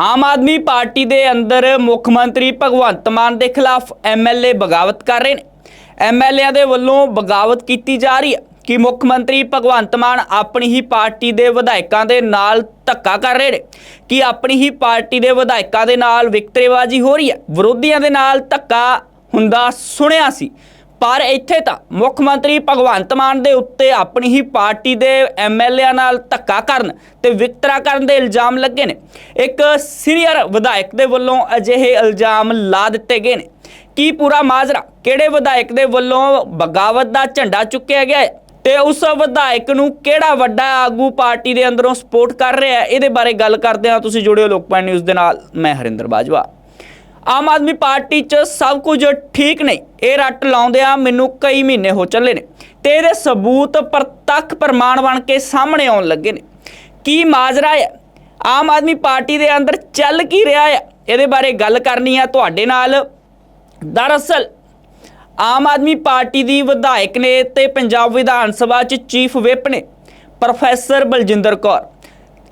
ਆਮ Aadmi party ਦੇ ਅੰਦਰ ਮੁੱਖ ਮੰਤਰੀ ਭਗਵੰਤ ਮਾਨ ਦੇ ਖਿਲਾਫ ਐਮਐਲਏ ਬਗਾਵਤ ਕਰ ਰਹੇ ਨੇ। ਐਮਐਲਏਆਂ ਦੇ ਵੱਲੋਂ ਬਗਾਵਤ ਕੀਤੀ ਜਾ ਰਹੀ ਹੈ ਕਿ ਮੁੱਖ ਮੰਤਰੀ ਭਗਵੰਤ ਮਾਨ ਆਪਣੀ ਹੀ ਪਾਰਟੀ ਦੇ ਵਿਧਾਇਕਾਂ ਦੇ ਨਾਲ ਧੱਕਾ ਕਰ ਰਹੇ ਨੇ, ਕਿ ਆਪਣੀ ਹੀ ਪਾਰਟੀ ਦੇ ਵਿਧਾਇਕਾਂ ਦੇ ਨਾਲ ਵਿਕਤਰੇਬਾਜ਼ੀ ਹੋ ਰਹੀ ਹੈ। ਵਿਰੋਧੀਆਂ ਦੇ ਨਾਲ ਧੱਕਾ ਹੁੰਦਾ ਸੁਣਿਆ ਸੀ। ਪਰ ਇੱਥੇ ਤਾਂ ਮੁੱਖ ਮੰਤਰੀ ਭਗਵੰਤ ਮਾਨ ਦੇ ਉੱਤੇ ਆਪਣੀ ਹੀ ਪਾਰਟੀ ਦੇ ਐਮਐਲਏਆਂ ਨਾਲ ਧੱਕਾ ਕਰਨ ਤੇ ਵਿਤਕਰਾ ਕਰਨ ਦੇ ਇਲਜ਼ਾਮ ਲੱਗੇ ਨੇ। ਇੱਕ ਸੀਨੀਅਰ ਵਿਧਾਇਕ ਦੇ ਵੱਲੋਂ ਅਜਿਹੇ ਇਲਜ਼ਾਮ ਲਾ ਦਿੱਤੇ ਗਏ ਨੇ। ਕੀ ਪੂਰਾ ਮਾਜਰਾ ਕਿਹੜੇ ਵਿਧਾਇਕ ਦੇ ਵੱਲੋਂ ਬਗਾਵਤ ਦਾ ਝੰਡਾ ਚੁੱਕਿਆ ਗਿਆ ਹੈ ਤੇ ਉਸ ਵਿਧਾਇਕ ਨੂੰ ਕਿਹੜਾ ਵੱਡਾ ਆਗੂ ਪਾਰਟੀ ਦੇ ਅੰਦਰੋਂ ਸਪੋਰਟ ਕਰ ਰਿਹਾ ਇਹਦੇ ਬਾਰੇ ਗੱਲ ਕਰਦੇ ਹਾਂ। ਤੁਸੀਂ ਜੁੜਿਓ ਲੋਕਪਾਲ ਨਿਊਜ਼ ਦੇ ਨਾਲ। ਮੈਂ ਹਰਿੰਦਰ ਬਾਜਵਾ। ਆਮ ਆਦਮੀ ਪਾਰਟੀ 'ਚ ਸਭ ਕੁਝ ਠੀਕ ਨਹੀਂ ਇਹ ਰੱਟ ਲਾਉਂਦਿਆਂ ਮੈਨੂੰ ਕਈ ਮਹੀਨੇ ਹੋ ਚੱਲੇ ਨੇ ਤੇ ਇਹਦੇ ਸਬੂਤ ਪ੍ਰਤੱਖ ਪ੍ਰਮਾਣ ਬਣ ਕੇ ਸਾਹਮਣੇ ਆਉਣ ਲੱਗੇ ਨੇ। ਕੀ ਮਾਜਰਾ ਹੈ? ਆਮ ਆਦਮੀ ਪਾਰਟੀ ਦੇ ਅੰਦਰ ਚੱਲ ਕੀ ਰਿਹਾ ਹੈ? ਇਹਦੇ ਬਾਰੇ ਗੱਲ ਕਰਨੀ ਆ ਤੁਹਾਡੇ ਨਾਲ। ਦਰਅਸਲ, ਆਮ ਆਦਮੀ ਪਾਰਟੀ ਦੀ ਵਿਧਾਇਕ ਨੇ ਤੇ ਪੰਜਾਬ ਵਿਧਾਨ ਸਭਾ 'ਚ ਚੀਫ ਵਿਪ ਨੇ, ਪ੍ਰੋਫੈਸਰ ਬਲਜਿੰਦਰ ਕੌਰ।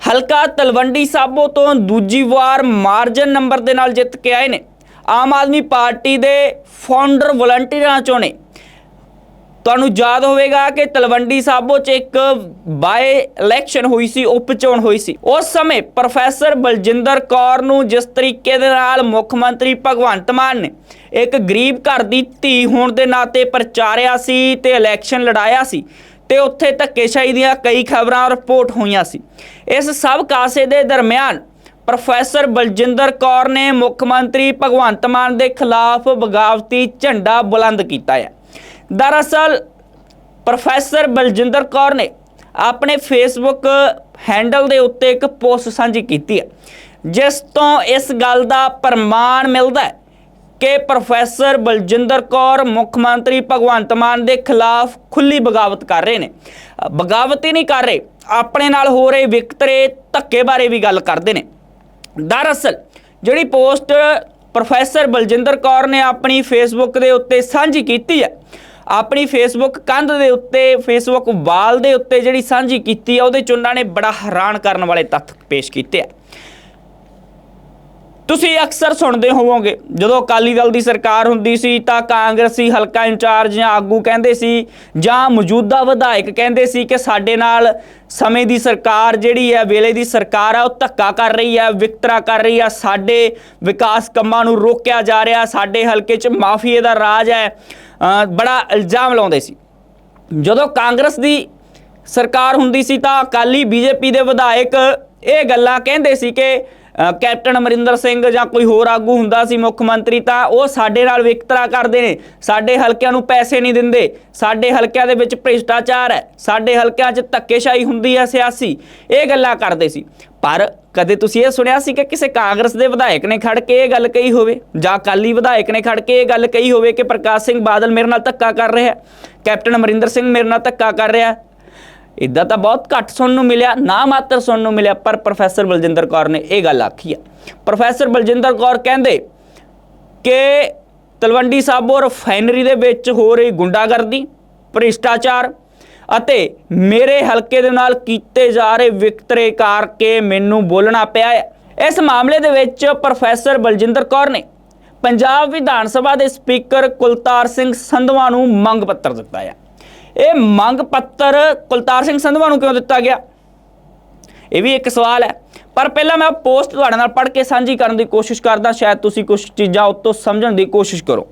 ਹਲਕਾ ਤਲਵੰਡੀ ਸਾਬੋ ਤੋਂ ਦੂਜੀ ਵਾਰ ਮਾਰਜਨ ਨੰਬਰ ਦੇ ਨਾਲ ਜਿੱਤ ਕੇ ਆਏ ਨੇ। ਆਮ ਆਦਮੀ ਪਾਰਟੀ ਦੇ ਫਾਊਂਡਰ ਵਲੰਟੀਅਰਾਂ ਚੋਂ ਨੇ। ਤੁਹਾਨੂੰ ਯਾਦ ਹੋਵੇਗਾ ਕਿ ਤਲਵੰਡੀ ਸਾਬੋ 'ਚ ਇੱਕ ਬਾਏ ਇਲੈਕਸ਼ਨ ਹੋਈ ਸੀ ਉਪ ਚੋਣ ਹੋਈ ਸੀ। ਉਸ ਸਮੇਂ ਪ੍ਰੋਫੈਸਰ ਬਲਜਿੰਦਰ ਕੌਰ ਨੂੰ ਜਿਸ ਤਰੀਕੇ ਦੇ ਨਾਲ ਮੁੱਖ ਮੰਤਰੀ ਭਗਵੰਤ ਮਾਨ ਨੇ ਇੱਕ ਗਰੀਬ ਘਰ ਦੀ ਧੀ ਹੋਣ ਦੇ ਨਾਤੇ ਪ੍ਰਚਾਰਿਆ ਸੀ ਤੇ ਇਲੈਕਸ਼ਨ ਲੜਾਇਆ ਸੀ ਤੇ ਉੱਥੇ ਧੱਕੇਸ਼ਾਹੀ ਦੀਆਂ ਕਈ ਖਬਰਾਂ ਰਿਪੋਰਟ ਹੋਈਆਂ ਸੀ। ਇਸ ਸਭ ਕਾਸੇ ਦੇ ਦਰਮਿਆਨ ਪ੍ਰੋਫੈਸਰ ਬਲਜਿੰਦਰ ਕੌਰ ਨੇ ਮੁੱਖ ਮੰਤਰੀ ਭਗਵੰਤ ਮਾਨ ਦੇ ਖਿਲਾਫ ਬਗਾਵਤੀ ਝੰਡਾ ਬੁਲੰਦ ਕੀਤਾ ਹੈ। ਦਰਅਸਲ, ਪ੍ਰੋਫੈਸਰ ਬਲਜਿੰਦਰ ਕੌਰ ਨੇ ਆਪਣੇ ਫੇਸਬੁੱਕ ਹੈਂਡਲ ਦੇ ਉੱਤੇ ਇੱਕ ਪੋਸਟ ਸਾਂਝੀ ਕੀਤੀ ਹੈ, ਜਿਸ ਤੋਂ ਇਸ ਗੱਲ ਦਾ ਪ੍ਰਮਾਣ ਮਿਲਦਾ ਹੈ ਕਿ ਪ੍ਰੋਫੈਸਰ ਬਲਜਿੰਦਰ ਕੌਰ ਮੁੱਖ ਮੰਤਰੀ ਭਗਵੰਤ ਮਾਨ ਦੇ ਖਿਲਾਫ ਖੁੱਲੀ ਬਗਾਵਤ ਕਰ ਰਹੇ ਨੇ। ਬਗਾਵਤ ਹੀ ਨਹੀਂ ਕਰ ਰਹੇ, ਆਪਣੇ ਨਾਲ ਹੋ ਰਹੇ ਵਿਕਤਰੇ ਧੱਕੇ ਬਾਰੇ ਵੀ ਗੱਲ ਕਰਦੇ ਨੇ। ਦਰਅਸਲ, ਜਿਹੜੀ ਪੋਸਟ ਪ੍ਰੋਫੈਸਰ ਬਲਜਿੰਦਰ ਕੌਰ ਨੇ ਆਪਣੀ ਫੇਸਬੁੱਕ ਦੇ ਉੱਤੇ ਸਾਂਝੀ ਕੀਤੀ ਹੈ, ਆਪਣੀ ਫੇਸਬੁੱਕ ਕੰਧ ਦੇ ਉੱਤੇ, ਫੇਸਬੁੱਕ ਵਾਲ ਦੇ ਉੱਤੇ ਜਿਹੜੀ ਸਾਂਝੀ ਕੀਤੀ ਹੈ, ਉਹਦੇ ਚ ਉਹਨਾਂ ਨੇ ਬੜਾ ਹੈਰਾਨ ਕਰਨ ਵਾਲੇ ਤੱਥ ਪੇਸ਼ ਕੀਤੇ ਆ। ਤੁਸੀਂ ਅਕਸਰ ਸੁਣਦੇ ਹੋਵੋਗੇ, ਜਦੋਂ ਅਕਾਲੀ ਦਲ ਦੀ ਸਰਕਾਰ ਹੁੰਦੀ ਸੀ ਤਾਂ ਕਾਂਗਰਸੀ ਹਲਕਾ ਇੰਚਾਰਜ ਜਾਂ ਆਗੂ ਕਹਿੰਦੇ ਸੀ ਜਾਂ ਮੌਜੂਦਾ ਵਿਧਾਇਕ ਕਹਿੰਦੇ ਸੀ ਕਿ ਸਾਡੇ ਨਾਲ ਸਮੇਂ ਦੀ ਸਰਕਾਰ ਜਿਹੜੀ ਹੈ, ਵੇਲੇ ਦੀ ਸਰਕਾਰ ਆ, ਉਹ ਧੱਕਾ ਕਰ ਰਹੀ ਹੈ ਵਿਕਤਰਾ ਕਰ ਰਹੀ ਆ, ਸਾਡੇ ਵਿਕਾਸ ਕੰਮਾਂ ਨੂੰ ਰੋਕਿਆ ਜਾ ਰਿਹਾ, ਸਾਡੇ ਹਲਕੇ 'ਚ ਮਾਫੀਏ ਦਾ ਰਾਜ ਹੈ। ਬੜਾ ਇਲਜ਼ਾਮ ਲਾਉਂਦੇ ਸੀ। ਜਦੋਂ ਕਾਂਗਰਸ ਦੀ ਸਰਕਾਰ ਹੁੰਦੀ ਸੀ ਤਾਂ ਅਕਾਲੀ ਬੀਜੇਪੀ ਦੇ ਵਿਧਾਇਕ ਇਹ ਗੱਲਾਂ ਕਹਿੰਦੇ ਸੀ ਕਿ ਕੈਪਟਨ ਅਮਰਿੰਦਰ ਸਿੰਘ ਜਾਂ ਕੋਈ ਹੋਰ ਆਗੂ ਹੁੰਦਾ ਸੀ ਮੁੱਖ ਮੰਤਰੀ, ਤਾਂ ਉਹ ਸਾਡੇ ਨਾਲ ਵਿਕਤਰਾ ਕਰਦੇ ਨੇ। ਸਾਡੇ ਹਲਕਿਆਂ ਨੂੰ ਪੈਸੇ ਨਹੀਂ ਦਿੰਦੇ। ਸਾਡੇ ਹਲਕਿਆਂ ਦੇ ਵਿੱਚ ਭ੍ਰਿਸ਼ਟਾਚਾਰ ਹੈ। ਸਾਡੇ ਹਲਕਿਆਂ 'ਚ ਧੱਕੇਸ਼ਾਹੀ ਹੁੰਦੀ ਹੈ ਸਿਆਸੀ। ਇਹ ਗੱਲਾਂ ਕਰਦੇ ਸੀ। ਪਰ ਕਦੇ ਤੁਸੀਂ ਇਹ ਸੁਣਿਆ ਸੀ ਕਿ ਕਿਸੇ ਕਾਂਗਰਸ ਦੇ ਵਿਧਾਇਕ ਨੇ ਖੜ ਕੇ ਇਹ ਗੱਲ ਕਹੀ ਹੋਵੇ? ਜਾਂ ਅਕਾਲੀ ਵਿਧਾਇਕ ਨੇ ਖੜ ਕੇ ਇਹ ਗੱਲ ਕਹੀ ਹੋਵੇ ਕਿ ਪ੍ਰਕਾਸ਼ ਸਿੰਘ ਬਾਦਲ ਮੇਰੇ ਨਾਲ ਧੱਕਾ ਕਰ ਰਿਹਾ ਹੈ? ਕੈਪਟਨ ਅਮਰਿੰਦਰ ਸਿੰਘ ਮੇਰੇ ਨਾਲ ਧੱਕਾ ਕਰ ਰਿਹਾ ਹੈ? ਇਦਾਂ ਤਾਂ ਬਹੁਤ ਘੱਟ ਸੁਣਨ ਨੂੰ ਮਿਲਿਆ, ਨਾ ਮਾਤਰ ਸੁਣਨ ਨੂੰ ਮਿਲਿਆ, ਪਰ ਪ੍ਰੋਫੈਸਰ ਬਲਜਿੰਦਰ ਕੌਰ ਨੇ ਇਹ ਗੱਲ ਆਖੀ ਆ ਪ੍ਰੋਫੈਸਰ ਬਲਜਿੰਦਰ ਕੌਰ ਕਹਿੰਦੇ ਕਿ ਤਲਵੰਡੀ ਸਾਬੋ ਰਿਫਾਈਨਰੀ ਦੇ ਵਿੱਚ ਹੋ ਰਹੀ ਗੁੰਡਾਗਰਦੀ, ਭ੍ਰਿਸ਼ਟਾਚਾਰ ਅਤੇ ਮੇਰੇ ਹਲਕੇ ਦੇ ਨਾਲ ਕੀਤੇ ਜਾ ਰਹੇ ਵਿਕਤਰੇ ਕਰਕੇ ਮੈਨੂੰ ਬੋਲਣਾ ਪਿਆ ਹੈ। ਇਸ ਮਾਮਲੇ ਦੇ ਵਿੱਚ ਪ੍ਰੋਫੈਸਰ ਬਲਜਿੰਦਰ ਕੌਰ ਨੇ ਪੰਜਾਬ ਵਿਧਾਨ ਸਭਾ ਦੇ ਸਪੀਕਰ ਕੁਲਤਾਰ ਸਿੰਘ ਸੰਧਵਾ ਨੂੰ ਮੰਗ ਪੱਤਰ ਦਿੱਤਾ ਹੈ। ਇਹ ਮੰਗ ਪੱਤਰ ਕੁਲਤਾਰ ਸਿੰਘ ਸੰਧਵਾ ਨੂੰ ਕਿਉਂ ਦਿੱਤਾ ਗਿਆ? ਇਹ ਵੀ ਇੱਕ ਸਵਾਲ ਹੈ। ਪਰ ਪਹਿਲਾਂ ਮੈਂ ਪੋਸਟ ਤੁਹਾਡੇ ਨਾਲ ਪੜ੍ਹ ਕੇ ਸਾਂਝੀ ਕਰਨ ਦੀ ਕੋਸ਼ਿਸ਼ ਕਰਦਾ, ਸ਼ਾਇਦ ਤੁਸੀਂ ਕੁਝ ਚੀਜ਼ਾਂ ਉੱਤੋਂ ਸਮਝਣ ਦੀ ਕੋਸ਼ਿਸ਼ ਕਰੋ।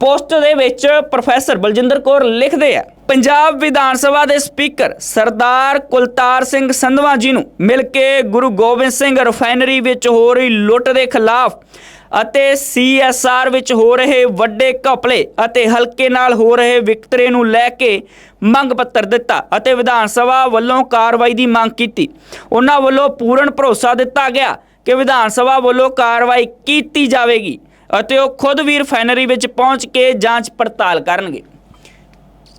ਪੋਸਟ ਦੇ ਵਿੱਚ ਪ੍ਰੋਫੈਸਰ ਬਲਜਿੰਦਰ ਕੌਰ ਲਿਖਦੇ ਆ, ਪੰਜਾਬ ਵਿਧਾਨ ਸਭਾ ਦੇ ਸਪੀਕਰ ਸਰਦਾਰ ਕੁਲਤਾਰ ਸਿੰਘ ਸੰਧਵਾ ਜੀ ਨੂੰ ਮਿਲ ਕੇ ਗੁਰੂ ਗੋਬਿੰਦ ਸਿੰਘ ਰਿਫਾਈਨਰੀ ਵਿੱਚ ਹੋ ਰਹੀ ਲੁੱਟ ਦੇ ਖਿਲਾਫ ਅਤੇ ਸੀਐਸਆਰ ਵਿੱਚ ਹੋ ਰਹੇ ਵੱਡੇ ਘਪਲੇ ਅਤੇ ਹਲਕੇ ਨਾਲ ਹੋ ਰਹੇ ਵਿਕਤਰੇ ਨੂੰ ਲੈ ਕੇ ਮੰਗ ਪੱਤਰ ਦਿੱਤਾ ਅਤੇ ਵਿਧਾਨ ਸਭਾ ਵੱਲੋਂ ਕਾਰਵਾਈ ਦੀ ਮੰਗ ਕੀਤੀ। ਉਹਨਾਂ ਵੱਲੋਂ ਪੂਰਨ ਭਰੋਸਾ ਦਿੱਤਾ ਗਿਆ ਕਿ ਵਿਧਾਨ ਸਭਾ ਵੱਲੋਂ ਕਾਰਵਾਈ ਕੀਤੀ ਜਾਵੇਗੀ ਅਤੇ ਉਹ ਖੁਦ ਵੀ ਰਿਫਾਈਨਰੀ ਵਿੱਚ ਪਹੁੰਚ ਕੇ ਜਾਂਚ ਪੜਤਾਲ ਕਰਨਗੇ।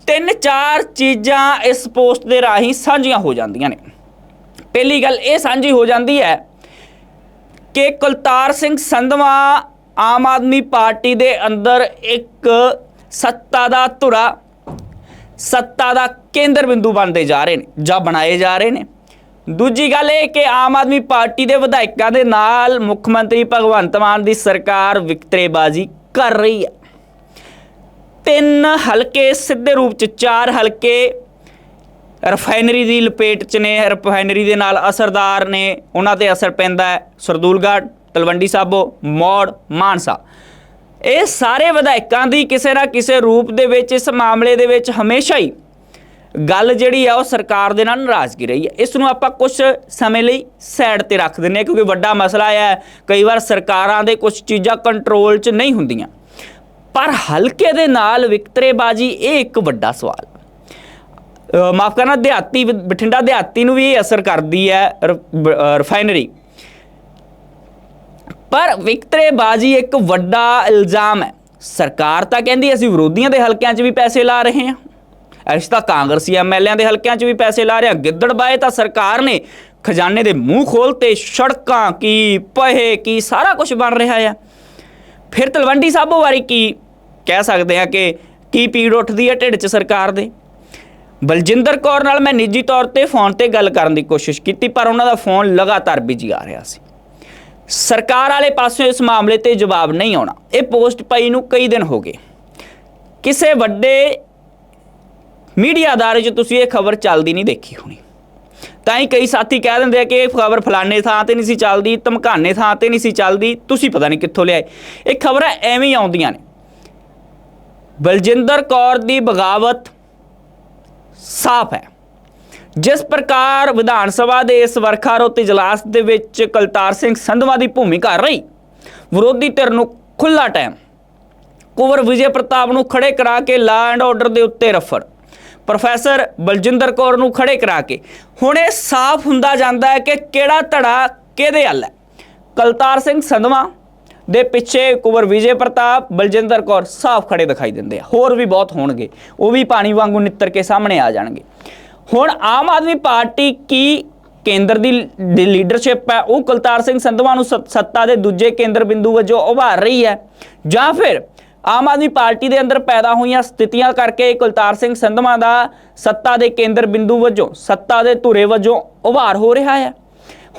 ਤਿੰਨ ਚਾਰ ਚੀਜ਼ਾਂ ਇਸ ਪੋਸਟ ਦੇ ਰਾਹੀਂ ਸਾਂਝੀਆਂ ਹੋ ਜਾਂਦੀਆਂ ਨੇ। ਪਹਿਲੀ ਗੱਲ ਇਹ ਸਾਂਝੀ ਹੋ ਜਾਂਦੀ ਹੈ ਕਿ ਕੁਲਤਾਰ ਸਿੰਘ ਸੰਧਵਾ ਆਮ ਆਦਮੀ ਪਾਰਟੀ ਦੇ ਅੰਦਰ ਇੱਕ ਸੱਤਾ ਦਾ ਧੁਰਾ, ਸੱਤਾ ਦਾ ਕੇਂਦਰ ਬਿੰਦੂ ਬਣਦੇ ਜਾ ਰਹੇ ਨੇ ਜਾਂ ਬਣਾਏ ਜਾ ਰਹੇ ਨੇ। ਦੂਜੀ ਗੱਲ ਇਹ ਕਿ ਆਮ ਆਦਮੀ ਪਾਰਟੀ ਦੇ ਵਿਧਾਇਕਾਂ ਦੇ ਨਾਲ ਮੁੱਖ ਮੰਤਰੀ ਭਗਵੰਤ ਮਾਨ ਦੀ ਸਰਕਾਰ ਵਿਕਤਰੇਬਾਜ਼ੀ ਕਰ ਰਹੀ ਹੈ। ਤਿੰਨ ਹਲਕੇ ਸਿੱਧੇ ਰੂਪ ਚ, ਚਾਰ ਹਲਕੇ ਰਿਫਾਈਨਰੀ ਦੀ ਲਪੇਟ ਚ ਨੇ ਰਿਫਾਈਨਰੀ ਦੇ ਨਾਲ ਅਸਰਦਾਰ ਨੇ, ਉਹਨਾਂ ਤੇ ਅਸਰ ਪੈਂਦਾ ਹੈ। ਸਰਦੂਲਗੜ੍ਹ ਤਲਵੰਡੀ ਸਾਬੋ, ਮੌੜ, ਮਾਨਸਾ। ਇਹ ਸਾਰੇ ਵਿਧਾਇਕਾਂ ਦੀ ਕਿਸੇ ਨਾ ਕਿਸੇ ਰੂਪ ਦੇ ਵਿੱਚ, ਇਸ ਮਾਮਲੇ ਦੇ ਵਿੱਚ ਹਮੇਸ਼ਾ ਹੀ ਗੱਲ ਜਿਹੜੀ ਆ, ਉਹ ਸਰਕਾਰ ਦੇ ਨਾਲ ਨਾਰਾਜ਼ਗੀ ਰਹੀ ਹੈ। ਇਸ ਨੂੰ ਆਪਾਂ ਕੁਝ ਸਮੇਂ ਲਈ ਸਾਈਡ ਤੇ ਰੱਖ ਦਿੰਦੇ ਹਾਂ, ਕਿਉਂਕਿ ਵੱਡਾ ਮਸਲਾ ਹੈ, ਕਈ ਵਾਰ ਸਰਕਾਰਾਂ ਦੇ ਕੁਝ ਚੀਜ਼ਾਂ ਕੰਟਰੋਲ 'ਚ ਨਹੀਂ ਹੁੰਦੀਆਂ। ਪਰ ਹਲਕੇ ਦੇ ਨਾਲ ਵਿਕਤਰੇਬਾਜ਼ੀ ਇਹ ਇੱਕ ਵੱਡਾ ਸਵਾਲ ਮਾਫ ਕਰਨਾ, ਦਿਹਾਤੀ ਬਠਿੰਡਾ ਦਿਹਾਤੀ ਨੂੰ ਵੀ ਇਹ ਅਸਰ ਕਰਦੀ ਹੈ ਰਿਫਾਈਨਰੀ ਪਰ ਵਿਕਤਰੇਬਾਜ਼ੀ ਇੱਕ ਵੱਡਾ ਇਲਜ਼ਾਮ ਹੈ। ਸਰਕਾਰ ਤਾਂ ਕਹਿੰਦੀ ਅਸੀਂ ਵਿਰੋਧੀਆਂ ਦੇ ਹਲਕਿਆਂ 'ਚ ਵੀ ਪੈਸੇ ਲਾ ਰਹੇ ਹਾਂ। ਅਸੀਂ ਤਾਂ ਕਾਂਗਰਸੀ ਐਮਐਲਏਆਂ ਦੇ ਹਲਕਿਆਂ 'ਚ ਵੀ ਪੈਸੇ ਲਾ ਰਹੇ ਹਾਂ। ਗਿੱਦੜਬਾਏ ਤਾਂ ਸਰਕਾਰ ਨੇ ਖਜ਼ਾਨੇ ਦੇ ਮੂੰਹ ਖੋਲਤੇ ਸੜਕਾਂ ਕੀ ਪਹੇ, ਕੀ ਸਾਰਾ ਕੁਝ ਬਣ ਰਿਹਾ ਆ। ਫਿਰ ਤਲਵੰਡੀ ਸਾਬੋ ਵਾਰੀ ਕੀ ਕਹਿ ਸਕਦੇ ਆ ਕਿ ਕੀ ਪੀੜ ਉੱਠਦੀ ਹੈ ਢਿੱਡ 'ਚ ਸਰਕਾਰ ਦੇ? ਬਲਜਿੰਦਰ ਕੌਰ ਨਾਲ ਮੈਂ ਨਿੱਜੀ ਤੌਰ ਤੇ ਫੋਨ ਤੇ ਗੱਲ ਕਰਨ ਦੀ ਕੋਸ਼ਿਸ਼ ਕੀਤੀ, ਪਰ ਉਹਨਾਂ ਦਾ ਫੋਨ ਲਗਾਤਾਰ ਬਿਜ਼ੀ ਆ ਰਿਹਾ ਸੀ। ਸਰਕਾਰ ਵਾਲੇ ਪਾਸੋਂ ਇਸ ਮਾਮਲੇ ਤੇ ਜਵਾਬ ਨਹੀਂ ਆਉਣਾ। ਇਹ ਪੋਸਟ ਪਈ ਨੂੰ ਕਈ ਦਿਨ ਹੋ ਗਏ। ਕਿਸੇ ਵੱਡੇ ਮੀਡੀਆ ਅਦਾਰੇ 'ਚ ਤੁਸੀਂ ਇਹ ਖਬਰ ਚੱਲਦੀ ਨਹੀਂ ਦੇਖੀ ਹੋਣੀ। ਤਾਂ ਹੀ ਕਈ ਸਾਥੀ ਕਹਿ ਦਿੰਦੇ ਆ ਕਿ ਇਹ ਖਬਰ ਫਲਾਣੇ ਥਾਂ ਤੇ ਨਹੀਂ ਸੀ ਚੱਲਦੀ, ਧਮਕਾਨੇ ਥਾਂ ਤੇ ਨਹੀਂ ਸੀ ਚੱਲਦੀ, ਤੁਸੀਂ ਪਤਾ ਨਹੀਂ ਕਿੱਥੋਂ ਲਿਆਏ। ਇਹ ਖਬਰਾਂ ਐਵੇਂ ਹੀ ਆਉਂਦੀਆਂ ਨੇ। ਬਲਜਿੰਦਰ ਕੌਰ ਦੀ ਬਗਾਵਤ ਸਾਫ਼ ਹੈ। ਜਿਸ ਪ੍ਰਕਾਰ ਵਿਧਾਨ ਸਭਾ ਦੇ ਇਸ ਵਰਖਾ ਵਰਖਾਰੋਤ ਇਜਲਾਸ ਦੇ ਵਿੱਚ ਕਲਤਾਰ ਸਿੰਘ ਸੰਧਵਾ ਦੀ ਭੂਮਿਕਾ ਰਹੀ, ਵਿਰੋਧੀ ਧਿਰ ਨੂੰ ਖੁੱਲਾ ਟਾਈਮ। ਕੁਵਰ ਵਿਜੇ ਪ੍ਰਤਾਪ ਨੂੰ ਖੜੇ ਕਰਾ ਕੇ ਲਾ ਐਂਡ ਆਰਡਰ ਦੇ ਉੱਤੇ ਰਫੜ। ਪ੍ਰੋਫੈਸਰ ਬਲਜਿੰਦਰ ਕੌਰ ਨੂੰ ਖੜੇ ਕਰਾ ਕੇ। ਹੁਣ ਇਹ ਸਾਫ਼ ਹੁੰਦਾ ਜਾਂਦਾ ਹੈ ਕਿ ਕਿਹੜਾ ਧੜਾ ਕਿਹਦੇ ਹੱਲ ਹੈ? ਕਲਤਾਰ ਸਿੰਘ ਸੰਧਵਾ ਦੇ ਪਿੱਛੇ ਕੁਵਰ ਵਿਜੇ ਪ੍ਰਤਾਪ, ਬਲਜਿੰਦਰ ਕੌਰ ਸਾਫ਼ ਖੜੇ ਦਿਖਾਈ ਦਿੰਦੇ ਆ। ਹੋਰ ਵੀ ਬਹੁਤ ਹੋਣਗੇ। ਉਹ ਵੀ ਪਾਣੀ ਵਾਂਗੂ ਨਿੱਤਰ ਕੇ ਸਾਹਮਣੇ ਆ ਜਾਣਗੇ। ਹੁਣ ਆਮ ਆਦਮੀ ਪਾਰਟੀ ਕੀ ਕੇਂਦਰ ਦੀ ਲੀਡਰਸ਼ਿਪ ਹੈ? ਉਹ ਕੁਲਤਾਰ ਸਿੰਘ ਸੰਧਵਾ ਨੂੰ ਸੱਤ- ਸੱਤਾ ਦੇ ਦੂਜੇ ਕੇਂਦਰ ਬਿੰਦੂ ਵਜੋਂ ਉਭਾਰ ਰਹੀ ਹੈ। ਜਾਂ ਫਿਰ ਆਮ ਆਦਮੀ ਪਾਰਟੀ ਦੇ ਅੰਦਰ ਪੈਦਾ ਹੋਈਆਂ ਸਥਿਤੀਆਂ ਕਰਕੇ ਕੁਲਤਾਰ ਸਿੰਘ ਸੰਧਵਾ ਦਾ ਸੱਤਾ ਦੇ ਕੇਂਦਰ ਬਿੰਦੂ ਵਜੋਂ, ਸੱਤਾ ਦੇ ਧੁਰੇ ਵਜੋਂ ਉਭਾਰ ਹੋ ਰਿਹਾ ਹੈ।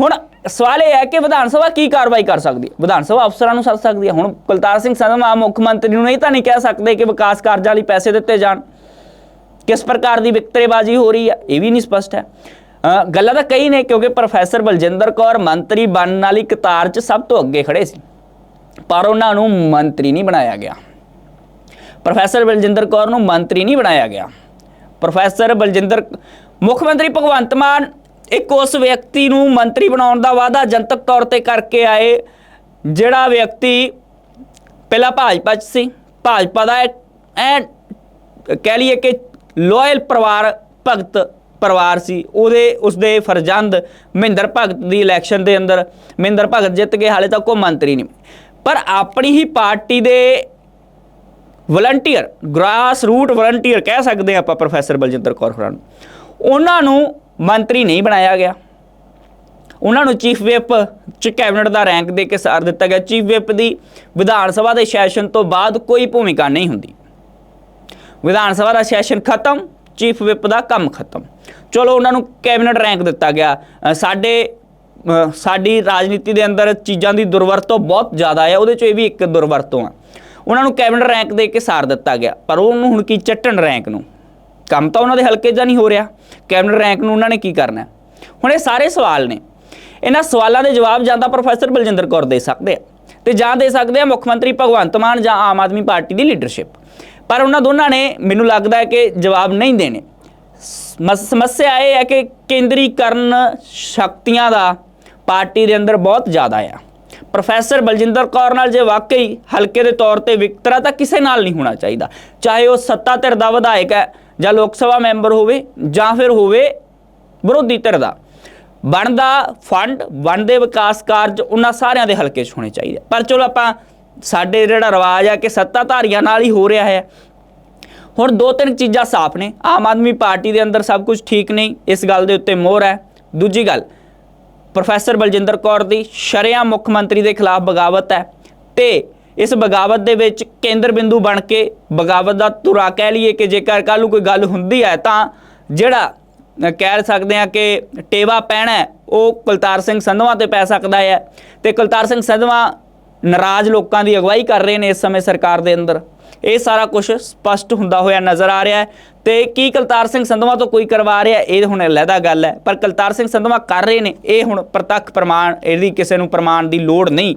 ਹੁਣ ਸਵਾਲ ਇਹ ਹੈ ਕਿ ਵਿਧਾਨ ਸਭਾ ਕੀ ਕਾਰਵਾਈ ਕਰ ਸਕਦੀ ਹੈ? ਵਿਧਾਨ ਸਭਾ ਅਫਸਰਾਂ ਨੂੰ ਸੱਦ ਸਕਦੀ ਹੈ। ਹੁਣ ਕੁਲਤਾਰ ਸਿੰਘ ਸੰਧਵਾ ਮੁੱਖ ਮੰਤਰੀ ਨੂੰ ਨਹੀਂ ਤਾਂ ਨਹੀਂ ਕਹਿ ਸਕਦੇ ਕਿ ਵਿਕਾਸ ਕਾਰਜਾਂ ਲਈ ਪੈਸੇ ਦਿੱਤੇ ਜਾਣ। ਕਿਸ ਪ੍ਰਕਾਰ ਦੀ ਵਿਕਤਰੇਬਾਜ਼ੀ ਹੋ ਰਹੀ ਹੈ? ਇਹ ਵੀ ਨਹੀਂ ਸਪਸ਼ਟ ਹੈ। ਗੱਲਾਂ ਤਾਂ ਕਈ ਨੇ ਕਿਉਂਕਿ ਪ੍ਰੋਫੈਸਰ ਬਲਜਿੰਦਰ ਕੌਰ ਮੰਤਰੀ ਬਣਨ ਵਾਲੀ ਕਤਾਰ 'ਚ ਸਭ ਤੋਂ ਅੱਗੇ ਖੜੇ ਸੀ। ਪਰ ਉਹਨਾਂ ਨੂੰ ਮੰਤਰੀ ਨਹੀਂ ਬਣਾਇਆ ਗਿਆ। ਪ੍ਰੋਫੈਸਰ ਬਲਜਿੰਦਰ ਕੌਰ ਨੂੰ ਮੰਤਰੀ ਨਹੀਂ ਬਣਾਇਆ ਗਿਆ। ਪ੍ਰੋਫੈਸਰ ਬਲਜਿੰਦਰ ਮੁੱਖ ਮੰਤਰੀ ਭਗਵੰਤ ਮਾਨ ਇੱਕ ਉਸ ਵਿਅਕਤੀ ਨੂੰ ਮੰਤਰੀ ਬਣਾਉਣ ਦਾ ਵਾਅਦਾ ਜਨਤਕ ਤੌਰ ਤੇ ਕਰਕੇ ਆਏ, ਜਿਹੜਾ ਵਿਅਕਤੀ ਪਹਿਲਾਂ ਭਾਜਪਾ 'ਚ ਸੀ। ਭਾਜਪਾ ਦਾ ਐ ਕਹਿ ਲਈਏ ਕਿ ਲੋਇਲ ਪਰਿਵਾਰ, ਭਗਤ ਪਰਿਵਾਰ ਸੀ। ਉਹਦੇ, ਉਸਦੇ ਫਰਜ਼ੰਦ ਮਹਿੰਦਰ ਭਗਤ ਦੀ ਇਲੈਕਸ਼ਨ ਦੇ ਅੰਦਰ ਮਹਿੰਦਰ ਭਗਤ ਜਿੱਤ ਕੇ ਹਾਲੇ ਤੱਕ ਉਹ ਮੰਤਰੀ ਨਹੀਂ ਪਰ ਆਪਣੀ ਹੀ ਪਾਰਟੀ ਦੇ ਵਲੰਟੀਅਰ ਗ੍ਰਾਸ ਰੂਟ ਵਲੰਟੀਅਰ ਕਹਿ ਸਕਦੇ ਹਾਂ ਆਪਾਂ ਪ੍ਰੋਫੈਸਰ ਬਲਜਿੰਦਰ ਕੌਰ ਹੋਰਾਂ ਨੂੰ, ਉਹਨਾਂ ਨੂੰ ਮੰਤਰੀ ਨਹੀਂ ਬਣਾਇਆ ਗਿਆ। ਉਹਨਾਂ ਨੂੰ ਚੀਫ ਵਿਪ ਚ ਕੈਬਨਿਟ ਦਾ ਰੈਂਕ ਦੇ ਕੇ ਸਾਰ ਦਿੱਤਾ ਗਿਆ। ਚੀਫ ਵਿਪ ਦੀ ਵਿਧਾਨ ਸਭਾ ਦੇ ਸੈਸ਼ਨ ਤੋਂ ਬਾਅਦ ਕੋਈ ਭੂਮਿਕਾ ਨਹੀਂ ਹੁੰਦੀ। ਵਿਧਾਨ ਸਭਾ ਦਾ ਸੈਸ਼ਨ ਖਤਮ, ਚੀਫ ਵਿਪ ਦਾ ਕੰਮ ਖਤਮ। ਚਲੋ, ਉਹਨਾਂ ਨੂੰ ਕੈਬਨਿਟ ਰੈਂਕ ਦਿੱਤਾ ਗਿਆ। ਸਾਡੇ ਸਾਡੀ ਰਾਜਨੀਤੀ ਦੇ ਅੰਦਰ ਚੀਜ਼ਾਂ ਦੀ ਦੁਰਵਰਤੋਂ ਬਹੁਤ ਜ਼ਿਆਦਾ ਹੈ। ਉਹਦੇ ਚੋਂ ਇਹ ਵੀ ਇੱਕ ਦੁਰਵਰਤੋਂ ਆ। ਉਹਨਾਂ ਨੂੰ ਕੈਬਨਿਟ ਰੈਂਕ ਦੇ ਕੇ ਸਾਰ ਦਿੱਤਾ ਗਿਆ। ਪਰ ਉਹਨੂੰ ਹੁਣ ਕੀ ਚੱਟਣ ਰੈਂਕ ਨੂੰ? ਕੰਮ ਤਾਂ ਉਹਨਾਂ ਦੇ ਹਲਕੇ 'ਚ ਨਹੀਂ ਹੋ ਰਿਹਾ। ਕੈਬਨਿਟ ਰੈਂਕ ਨੂੰ ਉਹਨਾਂ ਨੇ ਕੀ ਕਰਨਾ ਹੁਣ ਇਹ ਸਾਰੇ ਸਵਾਲ ਨੇ। ਇਹਨਾਂ ਸਵਾਲਾਂ ਦੇ ਜਵਾਬ ਜਾਂ ਤਾਂ ਪ੍ਰੋਫੈਸਰ ਬਲਜਿੰਦਰ ਕੌਰ ਦੇ ਸਕਦੇ ਆ ਤੇ ਜਾਂ ਦੇ ਸਕਦੇ ਆ ਮੁੱਖ ਮੰਤਰੀ ਭਗਵੰਤ ਮਾਨ ਜਾਂ ਆਮ ਆਦਮੀ ਪਾਰਟੀ ਦੀ ਲੀਡਰਸ਼ਿਪ। ਪਰ ਉਹਨਾਂ ਦੋਨਾਂ ਨੇ ਮੈਨੂੰ ਲੱਗਦਾ ਹੈ ਕਿ ਜਵਾਬ ਨਹੀਂ ਦੇਣੇ। ਸਮੱਸਿਆ ਇਹ ਹੈ ਕਿ ਕੇਂਦਰੀਕਰਨ ਸ਼ਕਤੀਆਂ ਦਾ ਪਾਰਟੀ ਦੇ ਅੰਦਰ ਬਹੁਤ ਜ਼ਿਆਦਾ ਆ। ਪ੍ਰੋਫੈਸਰ ਬਲਜਿੰਦਰ ਕੌਰ ਨਾਲ ਜੇ ਵਾਕਈ ਹਲਕੇ ਦੇ ਤੌਰ ਤੇ ਵਿਕਤਰਾ ਤਾਂ ਕਿਸੇ ਨਾਲ ਨਹੀਂ ਹੋਣਾ ਚਾਹੀਦਾ। ਚਾਹੇ ਉਹ ਸੱਤਾ ਧਿਰ ਦਾ ਵਿਧਾਇਕ ਹੈ ਜਾਂ ਲੋਕ ਸਭਾ ਮੈਂਬਰ ਹੋਵੇ ਜਾਂ ਫਿਰ ਹੋਵੇ ਵਿਰੋਧੀ ਧਿਰ ਦਾ, ਬਣਦਾ ਫੰਡ, ਬਣਦੇ ਵਿਕਾਸ ਕਾਰਜ ਉਹਨਾਂ ਸਾਰਿਆਂ ਦੇ ਹਲਕੇ 'ਚ ਹੋਣੇ ਚਾਹੀਦੇ ਪਰ ਚਲੋ ਆਪਾਂ, ਸਾਡੇ ਜਿਹੜਾ ਰਿਵਾਜ ਆ ਕਿ ਸੱਤਾਧਾਰੀਆਂ ਨਾਲ ਹੀ ਹੋ ਰਿਹਾ ਹੈ। ਹੁਣ ਦੋ ਤਿੰਨ ਚੀਜ਼ਾਂ ਸਾਫ਼ ਨੇ। ਆਮ ਆਦਮੀ ਪਾਰਟੀ ਦੇ ਅੰਦਰ ਸਭ ਕੁਝ ਠੀਕ ਨਹੀਂ, ਇਸ ਗੱਲ ਦੇ ਉੱਤੇ ਮੋਹਰ ਹੈ। ਦੂਜੀ ਗੱਲ, ਪ੍ਰੋਫੈਸਰ ਬਲਜਿੰਦਰ ਕੌਰ ਦੀ ਸ਼ਰੇਆਮ ਮੁੱਖ ਮੰਤਰੀ ਦੇ ਖਿਲਾਫ ਬਗਾਵਤ ਹੈ ਤੇ ਇਸ ਬਗਾਵਤ ਦੇ ਵਿੱਚ ਕੇਂਦਰ ਬਿੰਦੂ ਬਣ ਕੇ ਬਗਾਵਤ ਦਾ ਧੁਰਾ ਕਹਿ ਲਈਏ ਕਿ ਜੇਕਰ ਕੱਲ੍ਹ ਨੂੰ ਕੋਈ ਗੱਲ ਹੁੰਦੀ ਹੈ ਤਾਂ ਜਿਹੜਾ ਕਹਿ ਸਕਦੇ ਹਾਂ ਕਿ ਟੇਵਾ ਪੈਣਾ ਉਹ ਕੁਲਤਾਰ ਸਿੰਘ ਸੰਧਵਾ ਤੇ ਪੈ ਸਕਦਾ ਹੈ ਤੇ ਕੁਲਤਾਰ ਸਿੰਘ ਸੰਧਵਾ ਨਾਰਾਜ਼ ਲੋਕਾਂ ਦੀ ਅਗਵਾਈ ਕਰ ਰਹੇ ਨੇ ਇਸ ਸਮੇਂ ਸਰਕਾਰ ਦੇ ਅੰਦਰ। ਇਹ ਸਾਰਾ ਕੁਝ ਸਪਸ਼ਟ ਹੁੰਦਾ ਹੋਇਆ ਨਜ਼ਰ ਆ ਰਿਹਾ ਹੈ। ਤੇ ਕੀ ਕਲਤਾਰ ਸਿੰਘ ਸੰਧਵਾ ਤੋਂ ਕੋਈ ਕਰਵਾ ਰਿਹਾ? ਇਹ ਹੁਣ ਅਲੱਗਾ ਗੱਲ ਹੈ। ਪਰ ਕਲਤਾਰ ਸਿੰਘ ਸੰਧਵਾ ਕਰ ਰਹੇ ਨੇ। ਇਹ ਹੁਣ ਪ੍ਰਤੱਖ ਪ੍ਰਮਾਣ ਇਹਦੀ ਕਿਸੇ ਨੂੰ ਪ੍ਰਮਾਣ ਦੀ ਲੋੜ ਨਹੀਂ।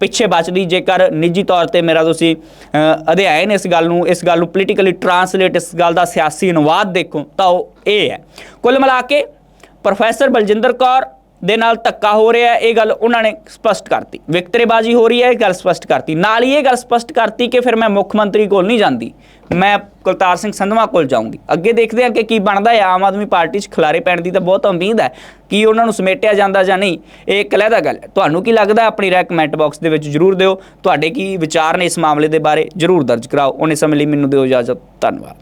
ਪਿੱਛੇ ਬਚਦੀ। ਜੇਕਰ ਨਿੱਜੀ ਤੌਰ ਤੇ ਮੇਰਾ ਤੁਸੀਂ ਅ, ਅਧਿਐਨ ਇਸ ਗੱਲ ਨੂੰ ਇਸ ਗੱਲ ਨੂੰ ਪੋਲੀਟੀਕਲੀ ਟਰਾਂਸਲੇਟ ਇਸ ਗੱਲ ਦਾ ਸਿਆਸੀ ਅਨੁਵਾਦ ਦੇਖੋ ਤਾਂ ਉਹ ਇਹ ਹੈ। ਕੁੱਲ ਮਿਲਾ ਕੇ ਪ੍ਰੋਫੈਸਰ ਬਲਜਿੰਦਰ ਕੌਰ ਦੇ ਨਾਲ ਧੱਕਾ ਹੋ ਰਿਹਾ ਇਹ ਗੱਲ ਉਹਨਾਂ ਨੇ ਸਪਸ਼ਟ ਕਰਤੀ। ਵਿਕਤਰੇਬਾਜ਼ੀ ਹੋ ਰਹੀ ਹੈ, ਇਹ ਗੱਲ ਸਪਸ਼ਟ ਕਰਤੀ। ਨਾਲ ਹੀ ਇਹ ਗੱਲ ਸਪਸ਼ਟ ਕਰਤੀ ਕਿ ਫਿਰ ਮੈਂ ਮੁੱਖ ਮੰਤਰੀ ਕੋਲ ਨਹੀਂ ਜਾਂਦੀ। ਮੈਂ ਕੁਲਤਾਰ ਸਿੰਘ ਸੰਧਵਾ ਕੋਲ ਜਾਊਂਗੀ। ਅੱਗੇ ਦੇਖਦੇ ਹਾਂ ਕਿ ਕੀ ਬਣਦਾ ਹੈ। ਆਮ ਆਦਮੀ ਪਾਰਟੀ 'ਚ ਖਿਲਾਰੇ ਪੈਣ ਦੀ ਤਾਂ ਬਹੁਤ ਉਮੀਦ ਹੈ। ਕਿ ਉਹਨਾਂ ਨੂੰ ਸਮੇਟਿਆ ਜਾਂਦਾ ਜਾਂ ਨਹੀਂ, ਇਹ ਇੱਕ ਅਲੱਗਾ ਗੱਲ ਹੈ। ਤੁਹਾਨੂੰ ਕੀ ਲੱਗਦਾ ਆਪਣੀ ਰਾਏ ਕਮੈਂਟ ਬਾਕਸ ਦੇ ਵਿੱਚ ਜਰੂਰ ਦਿਓ। ਤੁਹਾਡੇ ਕੀ ਵਿਚਾਰ ਨੇ ਇਸ ਮਾਮਲੇ ਦੇ ਬਾਰੇ? ਜਰੂਰ ਦਰਜ ਕਰਾਓ। ਉਹਨੇ ਸਮੇਂ ਲਈ ਮੈਨੂੰ ਦਿਓ ਇਜਾਜ਼ਤ। ਧੰਨਵਾਦ।